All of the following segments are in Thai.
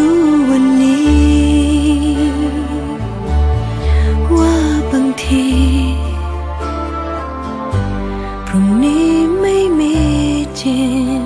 ้ รุ่งนี้ไม่มีจริง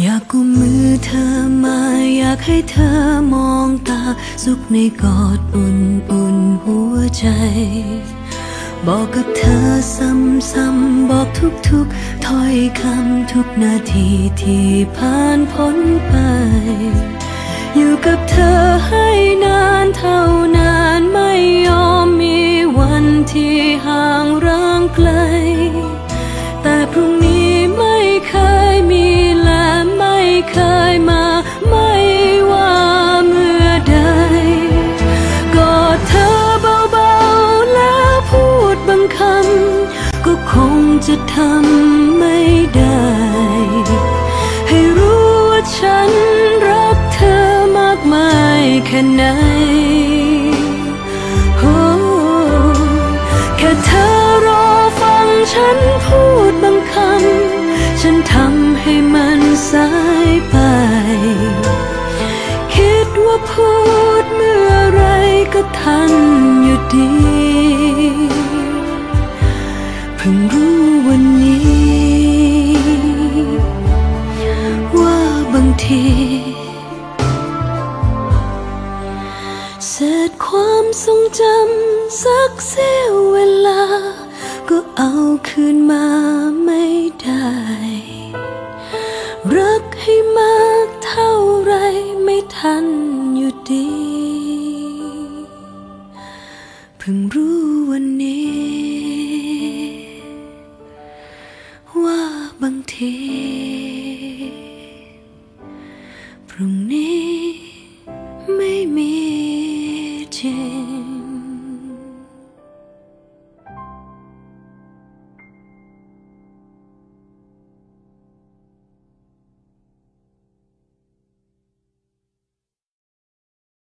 อยากกุมมือเธอมาากให้เธอมองตา สุขในกอดอุ่นอุ่นหัวใจ บอกกับเธอซ้ำๆบอกทุกๆถ้อยคำทุกนาทีที่ผ่านพ้นไป อยู่กับเธอให้ คงจะทำไม่ได้ ให้รู้ว่าฉันรักเธอมากมายแค่ไหนโอ้แค่เธอรอฟังฉันพูดบางคำ ฉันทำให้มันสายไป คิดว่าพูดเมื่อไรก็ทันอยู่ดี ความทรงจำสักเสี้ยวเวลา ก็เอาคืนมาไม่ได้ รักให้มากเท่าไรไม่ทันอยู่ดี เพิ่งรู้วันนี้ ว่าบางที พรุ่งนี้